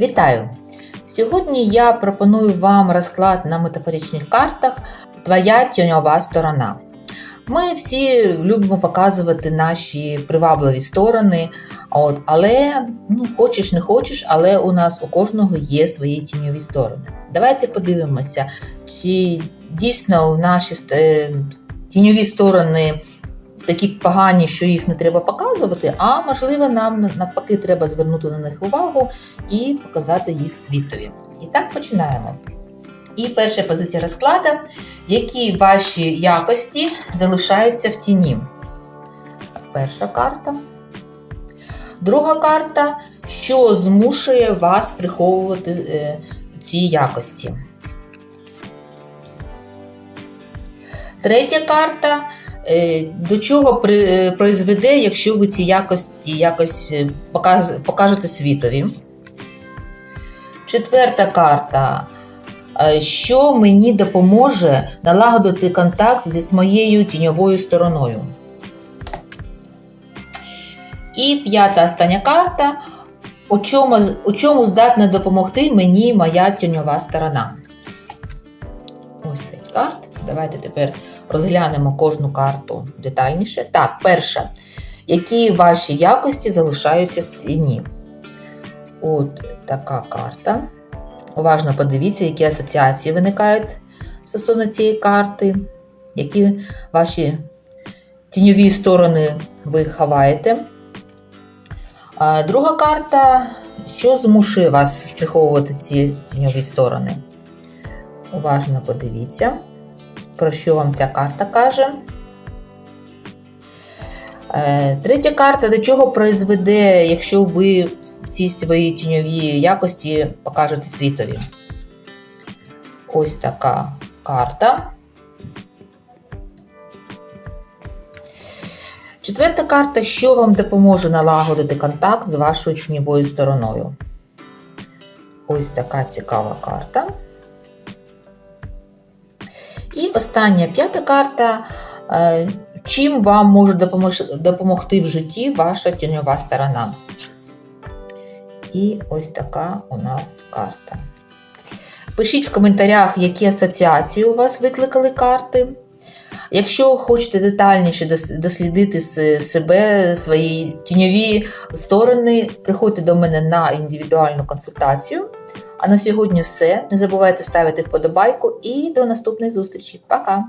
Вітаю! Сьогодні я пропоную вам розклад на метафоричних картах Твоя тіньова сторона. Ми всі любимо показувати наші привабливі сторони, от, але ну, хочеш не хочеш, але у нас у кожного є свої тіньові сторони. Давайте подивимося, чи дійсно наші е, тіньові сторони такі погані, що їх не треба показувати, а можливо, нам навпаки треба звернути на них увагу і показати їх світові. І так починаємо. І перша позиція розкладу, які ваші якості залишаються в тіні. Перша карта. Друга карта, що змушує вас приховувати е, ці якості. Третя карта. Е, До чого при, е, призведе, якщо ви ці якості якось е, показ, покажете світові? Четверта карта. Що мені допоможе налагодити контакт зі моєю тіньовою стороною? І п'ята остання карта. У чому, у чому здатна допомогти мені моя тіньова сторона? Карт. Давайте тепер розглянемо кожну карту детальніше. Так, перша. Які ваші якості залишаються в тіні? От така карта. Уважно подивіться, які асоціації виникають стосовно цієї карти, які ваші тіньові сторони ви ховаєте. Друга карта, що змушує вас приховувати ці тіньові сторони? Уважно подивіться, про що вам ця карта каже. Е, Третя карта, до чого призведе, якщо ви ці свої тіньові якості покажете світові. Ось така карта. Четверта карта, що вам допоможе налагодити контакт з вашою тіньовою стороною. Ось така цікава карта. І остання п'ята карта. е, Чим вам може допомогти в житті ваша тіньова сторона? І ось така у нас карта. Пишіть в коментарях, які асоціації у вас викликали карти. Якщо хочете детальніше дослідити себе, свої тіньові сторони, приходьте до мене на індивідуальну консультацію. А на сьогодні все. Не забувайте ставити вподобайку і до наступної зустрічі. Пока!